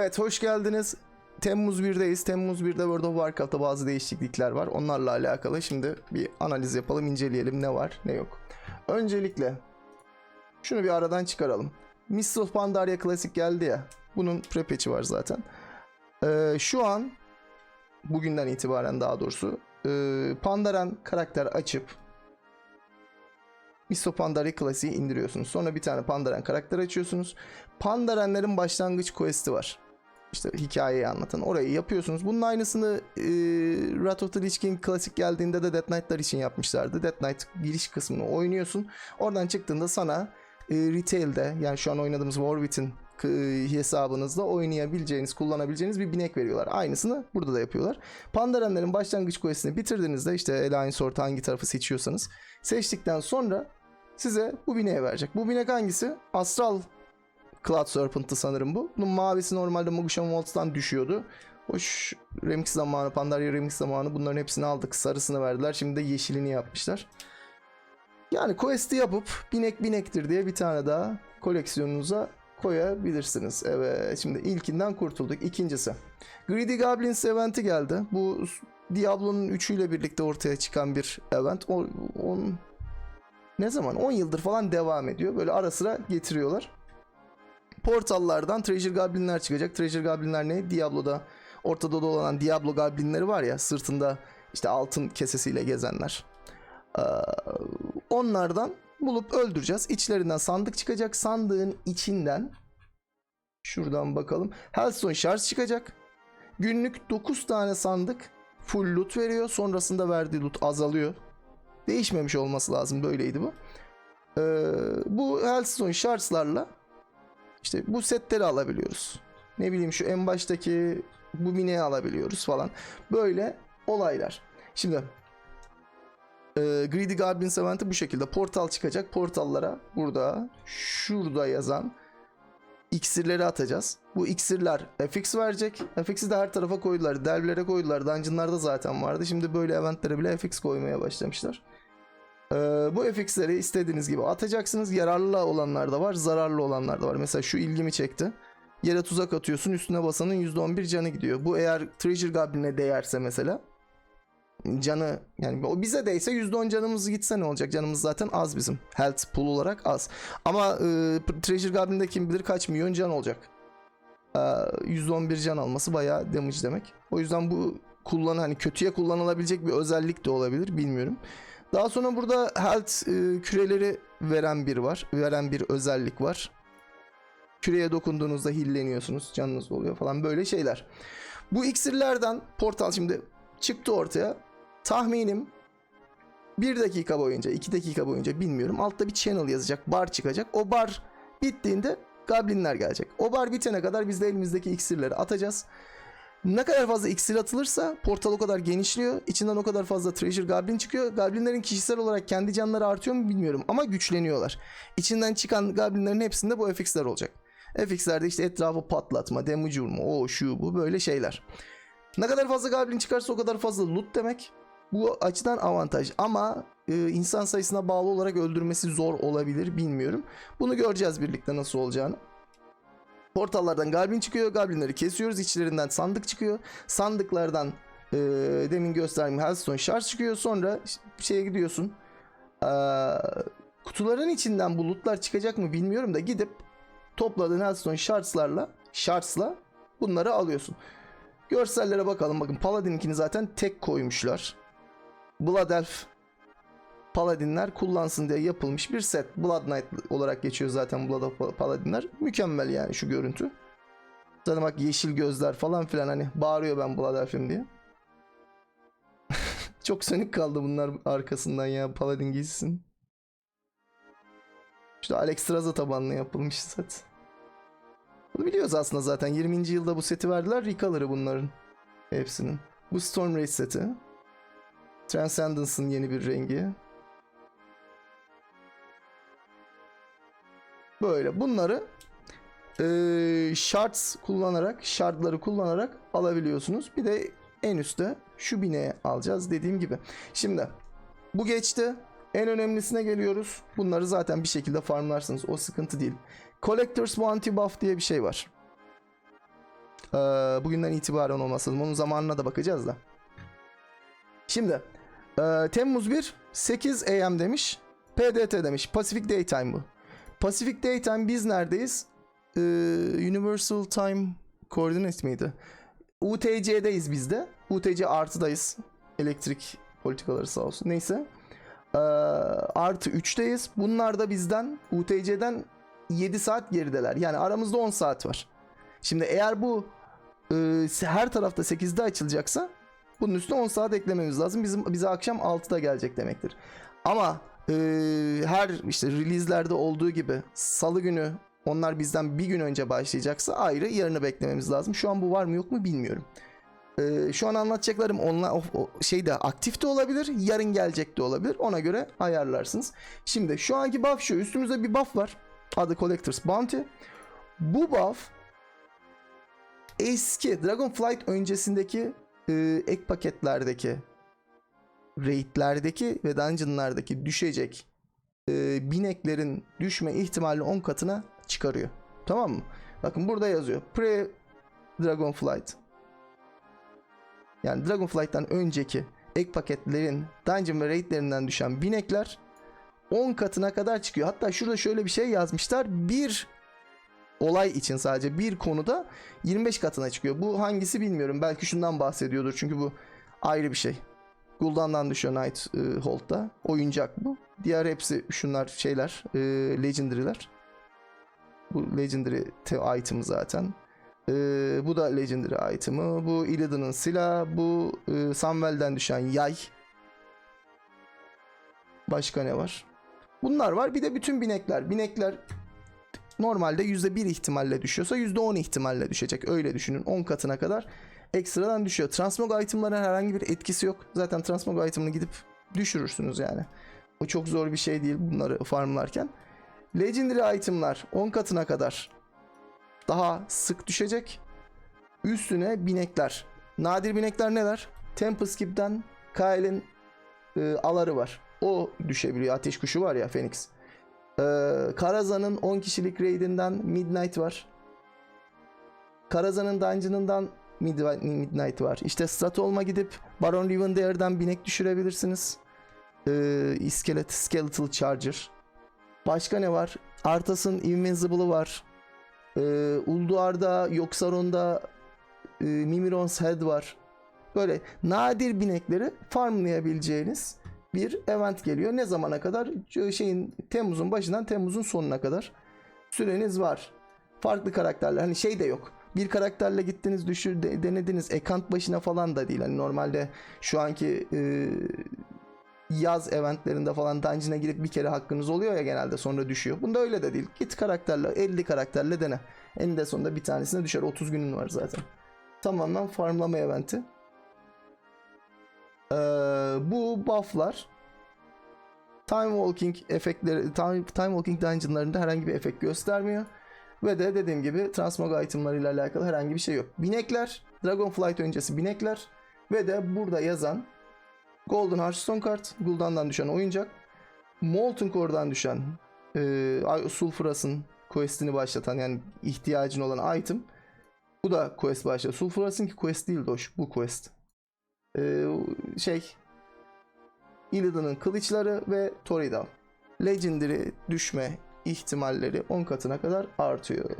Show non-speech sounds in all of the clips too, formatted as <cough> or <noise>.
Evet hoş geldiniz. Temmuz 1'deyiz. Temmuz 1'de World of Warcraft'ta bazı değişiklikler var. Onlarla alakalı şimdi bir analiz yapalım, inceleyelim ne var ne yok. Öncelikle şunu bir aradan çıkaralım. Mists of Pandaria Classic geldi ya. Bunun prepatch'i var zaten. Ee, şu an bugünden itibaren daha doğrusu e, Pandaren karakter açıp Mists of Pandaria Classic'i indiriyorsunuz. Sonra bir tane Pandaren karakter açıyorsunuz. Pandarenlerin başlangıç quest'i var. İşte hikayeyi anlatan. Orayı yapıyorsunuz. Bunun aynısını e, Wrath of the Lich King klasik geldiğinde de Death Knight'lar için yapmışlardı. Death Knight giriş kısmını oynuyorsun. Oradan çıktığında sana e, retail'de yani şu an oynadığımız Warwit'in k- hesabınızda oynayabileceğiniz, kullanabileceğiniz bir binek veriyorlar. Aynısını burada da yapıyorlar. Pandarenlerin başlangıç quest'ini bitirdiğinizde işte Alliance Sword hangi tarafı seçiyorsanız seçtikten sonra size bu bineği verecek. Bu binek hangisi? Astral Cloud Serpent'ı sanırım bu. Bunun mavisi normalde Mogushan Waltz'tan düşüyordu. Hoş remix zamanı, Pandaria remix zamanı bunların hepsini aldık. Sarısını verdiler. Şimdi de yeşilini yapmışlar. Yani quest'i yapıp binek binektir diye bir tane daha koleksiyonunuza koyabilirsiniz. Evet şimdi ilkinden kurtulduk. İkincisi. Greedy Goblins eventi geldi. Bu Diablo'nun 3'ü ile birlikte ortaya çıkan bir event. O, on, ne zaman? 10 yıldır falan devam ediyor. Böyle ara sıra getiriyorlar portallardan Treasure Goblin'ler çıkacak. Treasure Goblin'ler ne? Diablo'da ortada dolanan Diablo Goblin'leri var ya sırtında işte altın kesesiyle gezenler. Ee, onlardan bulup öldüreceğiz. İçlerinden sandık çıkacak. Sandığın içinden şuradan bakalım. Hellstone Shards çıkacak. Günlük 9 tane sandık full loot veriyor. Sonrasında verdiği loot azalıyor. Değişmemiş olması lazım. Böyleydi bu. Ee, bu Hellstone Shards'larla işte bu setleri alabiliyoruz. Ne bileyim şu en baştaki bu mineyi alabiliyoruz falan. Böyle olaylar. Şimdi e, Greedy Goblins eventi bu şekilde. Portal çıkacak. Portallara burada şurada yazan iksirleri atacağız. Bu iksirler FX verecek. FX'i de her tarafa koydular. Delvlere koydular. Dungeon'larda zaten vardı. Şimdi böyle eventlere bile FX koymaya başlamışlar. Ee, bu FX'leri istediğiniz gibi atacaksınız. Yararlı olanlar da var, zararlı olanlar da var. Mesela şu ilgimi çekti. Yere tuzak atıyorsun, üstüne basanın %11 canı gidiyor. Bu eğer Treasure Goblin'e değerse mesela canı yani o bize değse %10 canımız gitse ne olacak? Canımız zaten az bizim. Health pool olarak az. Ama e, Treasure Goblin'de kim bilir kaç milyon can olacak. E, %11 can alması bayağı damage demek. O yüzden bu kullan hani kötüye kullanılabilecek bir özellik de olabilir bilmiyorum. Daha sonra burada health e, küreleri veren bir var. Veren bir özellik var. Küreye dokunduğunuzda hilleniyorsunuz. Canınız oluyor falan böyle şeyler. Bu iksirlerden portal şimdi çıktı ortaya. Tahminim 1 dakika boyunca 2 dakika boyunca bilmiyorum. Altta bir channel yazacak. Bar çıkacak. O bar bittiğinde goblinler gelecek. O bar bitene kadar biz de elimizdeki iksirleri atacağız. Ne kadar fazla iksir atılırsa portal o kadar genişliyor. İçinden o kadar fazla treasure goblin çıkıyor. Goblinlerin kişisel olarak kendi canları artıyor mu bilmiyorum ama güçleniyorlar. İçinden çıkan goblinlerin hepsinde bu FX'ler olacak. FX'lerde işte etrafı patlatma, damage vurma, o şu bu böyle şeyler. Ne kadar fazla goblin çıkarsa o kadar fazla loot demek. Bu açıdan avantaj ama e, insan sayısına bağlı olarak öldürmesi zor olabilir bilmiyorum. Bunu göreceğiz birlikte nasıl olacağını. Portallardan Goblin çıkıyor. Goblinleri kesiyoruz. İçlerinden sandık çıkıyor. Sandıklardan e, demin gösterdiğim Hellstone Shard çıkıyor. Sonra şeye gidiyorsun. E, kutuların içinden bu lootlar çıkacak mı bilmiyorum da gidip topladığın Hellstone Shards'larla Shards'la bunları alıyorsun. Görsellere bakalım. Bakın Paladin'inkini zaten tek koymuşlar. Blood Elf Paladinler kullansın diye yapılmış bir set. Blood Knight olarak geçiyor zaten Blood of Paladinler. Mükemmel yani şu görüntü. Zaten bak yeşil gözler falan filan hani bağırıyor ben Blood Elf'im diye. <laughs> Çok sönük kaldı bunlar arkasından ya Paladin giysin. İşte Alex Straza tabanlı yapılmış set. Bunu biliyoruz aslında zaten. 20. yılda bu seti verdiler. Recolor'ı bunların. Hepsinin. Bu Storm Race seti. Transcendence'ın yeni bir rengi. Böyle bunları eee shards kullanarak, shardları kullanarak alabiliyorsunuz. Bir de en üstte şu bineğe alacağız dediğim gibi. Şimdi bu geçti. En önemlisine geliyoruz. Bunları zaten bir şekilde farmlarsınız. O sıkıntı değil. Collector's Bounty Buff diye bir şey var. Ee, bugünden itibaren olması lazım. Onun zamanına da bakacağız da. Şimdi ee, Temmuz 1 8 AM demiş. PDT demiş. Pacific Daytime bu. Pacific Daytime biz neredeyiz? Ee, Universal Time Coordinate miydi? UTC'deyiz biz de. UTC artıdayız. Elektrik politikaları sağ olsun. Neyse. Ee, artı 3'teyiz. Bunlar da bizden UTC'den 7 saat gerideler. Yani aramızda 10 saat var. Şimdi eğer bu e, her tarafta 8'de açılacaksa bunun üstüne 10 saat eklememiz lazım. Bizim bize akşam 6'da gelecek demektir. Ama e, her işte release'lerde olduğu gibi salı günü onlar bizden bir gün önce başlayacaksa ayrı yarını beklememiz lazım. Şu an bu var mı yok mu bilmiyorum. E, şu an anlatacaklarım onla, o, o şeyde aktif de olabilir. Yarın gelecek de olabilir. Ona göre ayarlarsınız. Şimdi şu anki buff şu. Üstümüzde bir buff var. Adı Collector's Bounty. Bu buff eski Dragonflight öncesindeki e, ek paketlerdeki raidlerdeki ve dungeonlardaki düşecek e, bineklerin düşme ihtimalini 10 katına çıkarıyor. Tamam mı? Bakın burada yazıyor. Pre Dragonflight. Yani Dragonflight'tan önceki ek paketlerin dungeon ve raidlerinden düşen binekler 10 katına kadar çıkıyor. Hatta şurada şöyle bir şey yazmışlar. Bir olay için sadece bir konuda 25 katına çıkıyor. Bu hangisi bilmiyorum. Belki şundan bahsediyordur. Çünkü bu ayrı bir şey. Gul'dan'dan düşüyor Night e, Hold'da. Oyuncak bu. Diğer hepsi şunlar şeyler. E, Legendary'ler. Bu Legendary te- item zaten. E, bu da Legendary item'ı. Bu Illidan'ın silahı. Bu e, Samwell'den düşen yay. Başka ne var? Bunlar var. Bir de bütün binekler. Binekler normalde %1 ihtimalle düşüyorsa %10 ihtimalle düşecek. Öyle düşünün. 10 katına kadar ekstradan düşüyor. Transmog itemlara herhangi bir etkisi yok. Zaten transmog itemını gidip düşürürsünüz yani. O çok zor bir şey değil bunları farmlarken. Legendary itemlar 10 katına kadar daha sık düşecek. Üstüne binekler. Nadir binekler neler? Tempest Keep'ten Kyle'in e, aları var. O düşebiliyor. Ateş kuşu var ya Phoenix. Ee, Karazan'ın 10 kişilik raid'inden Midnight var. Karazan'ın dungeon'ından Mid- Midnight var. İşte Stratolm'a gidip Baron Rivendare'den binek düşürebilirsiniz. Ee, iskelet, Skeletal Charger. Başka ne var? Arthas'ın Invincible'ı var. Ee, Ulduar'da, Yogg-Saron'da e, Mimiron's Head var. Böyle nadir binekleri farmlayabileceğiniz bir event geliyor. Ne zamana kadar? Şeyin Temmuz'un başından Temmuz'un sonuna kadar süreniz var. Farklı karakterler. Hani şey de yok. Bir karakterle gittiniz düşür de- denediniz. Ekant başına falan da değil. Hani normalde şu anki e, yaz eventlerinde falan dungeon'a girip bir kere hakkınız oluyor ya genelde sonra düşüyor. Bunda öyle de değil. Git karakterle 50 karakterle dene. Eninde sonunda bir tanesine düşer. 30 günün var zaten. Tamamen farmlama eventi. Ee, bu bufflar Time Walking efektleri Time, Time Walking dungeonlarında herhangi bir efekt göstermiyor. Ve de dediğim gibi transmog itemlarıyla alakalı herhangi bir şey yok. Binekler, Dragonflight öncesi binekler ve de burada yazan Golden Hearthstone kart, Gul'dan'dan düşen oyuncak, Molten Core'dan düşen e, Sulfuras'ın questini başlatan yani ihtiyacın olan item. Bu da quest başlıyor. Sulfuras'ın ki quest değil Doş, bu quest. Ee, şey Illidan'ın kılıçları ve Toridal. Legendary düşme ihtimalleri 10 katına kadar artıyor.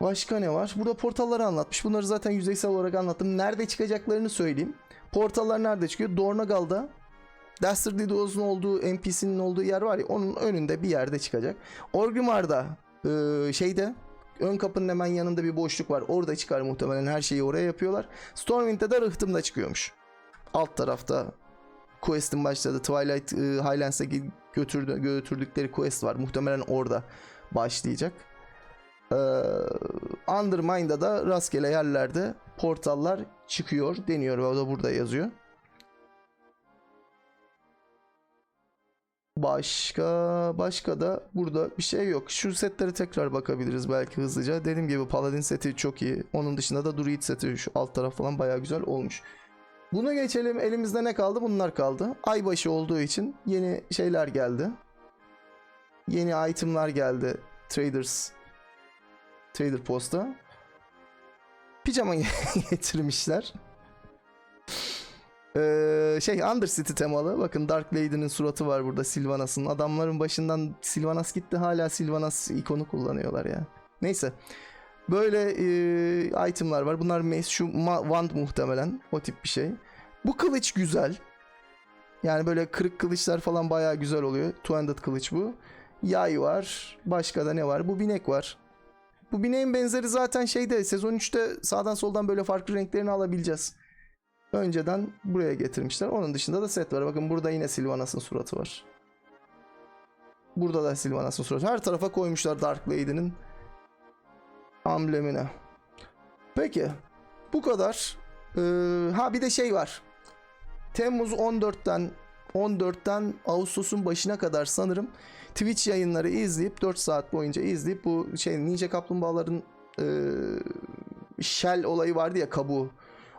Başka ne var? Burada portalları anlatmış. Bunları zaten yüzeysel olarak anlattım. Nerede çıkacaklarını söyleyeyim. Portallar nerede çıkıyor? Dornagal'da Dastardly Duos'un olduğu NPC'nin olduğu yer var ya onun önünde bir yerde çıkacak. Orgrimmar'da e, şeyde ön kapının hemen yanında bir boşluk var. Orada çıkar muhtemelen her şeyi oraya yapıyorlar. Stormwind'de de Rıhtım'da çıkıyormuş. Alt tarafta quest'in başladı. Twilight e, Highlands'a götürdü, götürdükleri quest var. Muhtemelen orada başlayacak. Ee, Undermine'da da rastgele yerlerde portallar çıkıyor deniyor o da burada yazıyor. Başka başka da burada bir şey yok. Şu setlere tekrar bakabiliriz belki hızlıca. Dediğim gibi Paladin seti çok iyi. Onun dışında da Druid seti şu alt taraf falan bayağı güzel olmuş. Bunu geçelim. Elimizde ne kaldı? Bunlar kaldı. Aybaşı olduğu için yeni şeyler geldi. Yeni itemlar geldi. Traders Trader Post'a. pijama <laughs> getirmişler. Ee, şey Undercity temalı. Bakın Dark Lady'nin suratı var burada Sylvanas'ın. Adamların başından Sylvanas gitti hala Sylvanas ikonu kullanıyorlar ya. Neyse. Böyle e, itemlar var. Bunlar mace. Şu ma- wand muhtemelen. O tip bir şey. Bu kılıç güzel. Yani böyle kırık kılıçlar falan bayağı güzel oluyor. Two-handed kılıç bu. Yay var. Başka da ne var? Bu binek var. Bu bineğin benzeri zaten şeyde sezon 3'te sağdan soldan böyle farklı renklerini alabileceğiz. Önceden buraya getirmişler. Onun dışında da set var. Bakın burada yine Sylvanas'ın suratı var. Burada da Sylvanas'ın suratı. Her tarafa koymuşlar Dark Lady'nin amblemini. Peki. Bu kadar. Ee, ha bir de şey var. Temmuz 14'ten 14'ten Ağustos'un başına kadar sanırım Twitch yayınları izleyip 4 saat boyunca izleyip bu şey Ninja Kaplumbağaların e, Shell olayı vardı ya kabuğu.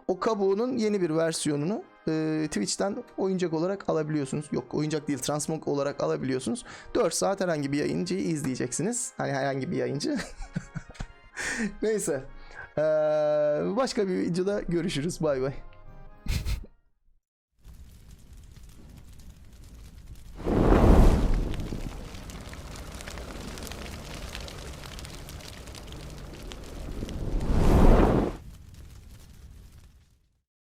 O kabuğunun yeni bir versiyonunu e, Twitch'ten oyuncak olarak alabiliyorsunuz. Yok oyuncak değil transmog olarak alabiliyorsunuz. 4 saat herhangi bir yayıncıyı izleyeceksiniz. Hani herhangi bir yayıncı. <laughs> Neyse. Ee, başka bir videoda görüşürüz. Bay bay.